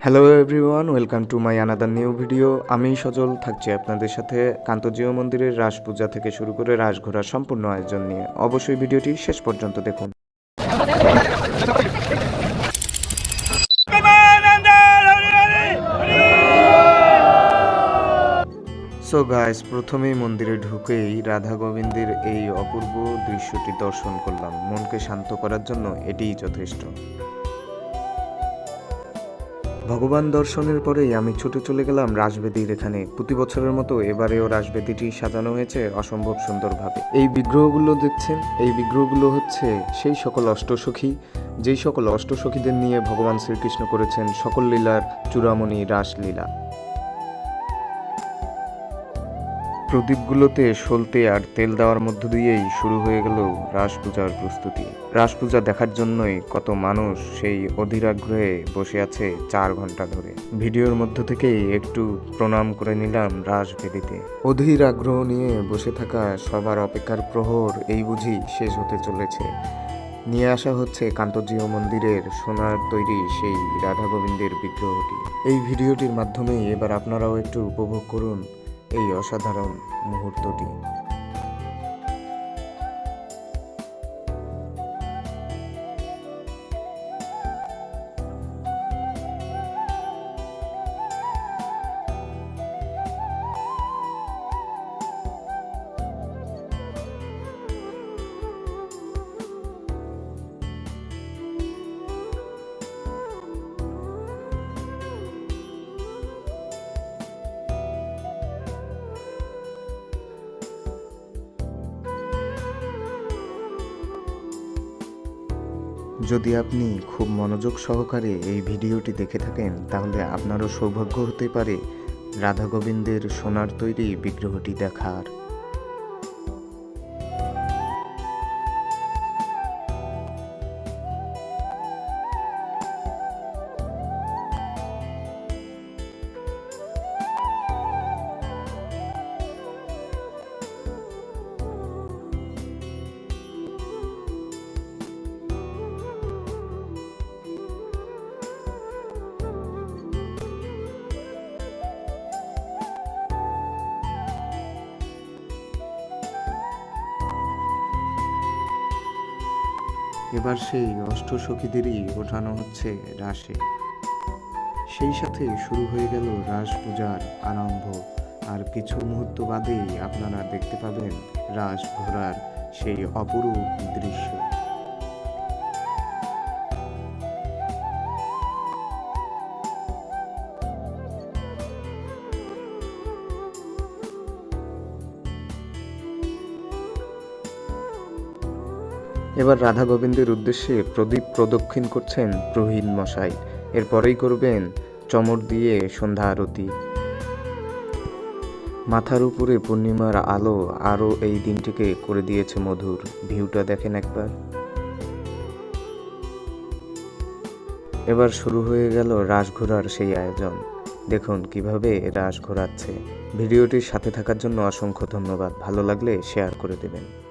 Hello everyone welcome to my another new video আমি সজল থাকছি আপনাদের সাথে কান্তজীয় মন্দিরের রাস পূজা থেকে শুরু করে রাস ঘোরার সম্পূর্ণ আয়োজন নিয়ে। অবশ্যই ভিডিওটি শেষ পর্যন্ত দেখুন। সো গাইস প্রথমেই মন্দিরে ঢুকেই রাধা গোবিন্দের এই অপূর্ব দৃশ্যটি দর্শন করলাম। মনকে শান্ত করার জন্য এটিই যথেষ্ট। ভগবান দর্শনের পরেই আমি ছুটে চলে গেলাম রাজবেদির এখানে। প্রতি বছরের মতো এবারেও রাজবেদিটি সাজানো হয়েছে অসম্ভব সুন্দরভাবে। এই বিগ্রহগুলো দেখছেন? এই বিগ্রহগুলো হচ্ছে সেই সকল অষ্টসখী, যেই সকল অষ্টসখীদের নিয়ে ভগবান শ্রীকৃষ্ণ করেছেন সকল লীলার চূড়ামণি রাসলীলা। প্রদীপগুলোতে সলতে আর তেল দেওয়ার মধ্য দিয়েই শুরু হয়ে গেল রাস পূজার প্রস্তুতি। রাস পূজা দেখার জন্যই কত মানুষ সেই অধীরাগ্রহে বসে আছে চার ঘণ্টা ধরে। ভিডিওর মধ্য থেকেই একটু প্রণাম করে নিলাম রাস বেদিতে অধীর আগ্রহ নিয়ে বসে থাকা সবার অপেক্ষার প্রহর এই বুঝি শেষ হতে চলেছে। নিয়ে আসা হচ্ছে কান্তজিও মন্দিরের সোনার তৈরি সেই রাধা গোবিন্দের বিগ্রহটি। এই ভিডিওটির মাধ্যমেই এবার আপনারাও একটু উপভোগ করুন। এই অসাধারণ মুহূর্তটি। যদি আপনি খুব মনোযোগ সহকারে এই ভিডিওটি দেখে থাকেন, তাহলে আপনারও সৌভাগ্য হতে পারে রাধা গোবিন্দের সোনার তৈরি বিগ্রহটি দেখার। এবার সেই অষ্ট অষ্টসখীদেরই ওঠানো হচ্ছে রাসে। সেই সাথে শুরু হয়ে গেল রাস পূজার আরম্ভ। আর কিছু মুহূর্ত বাদেই আপনারা দেখতে পাবেন রাস ঘোরার সেই অপরূপ দৃশ্য। এবার রাধা গোবিন্দের উদ্দেশ্যে প্রদীপ প্রদক্ষিণ করছেন প্রহীন মশাই। এরপরেই করবেন চমর দিয়ে সন্ধ্যা আরতি। মাথার উপরে পূর্ণিমার আলো আরও এই দিনটিকে করে দিয়েছে মধুর। ভিউটা দেখেন একবার। এবার শুরু হয়ে গেল রাস ঘোরার সেই আয়োজন। দেখুন কীভাবে রাস ঘোরাচ্ছে। ভিডিওটির সাথে থাকার জন্য অসংখ্য ধন্যবাদ। ভালো লাগলে শেয়ার করে দেবেন।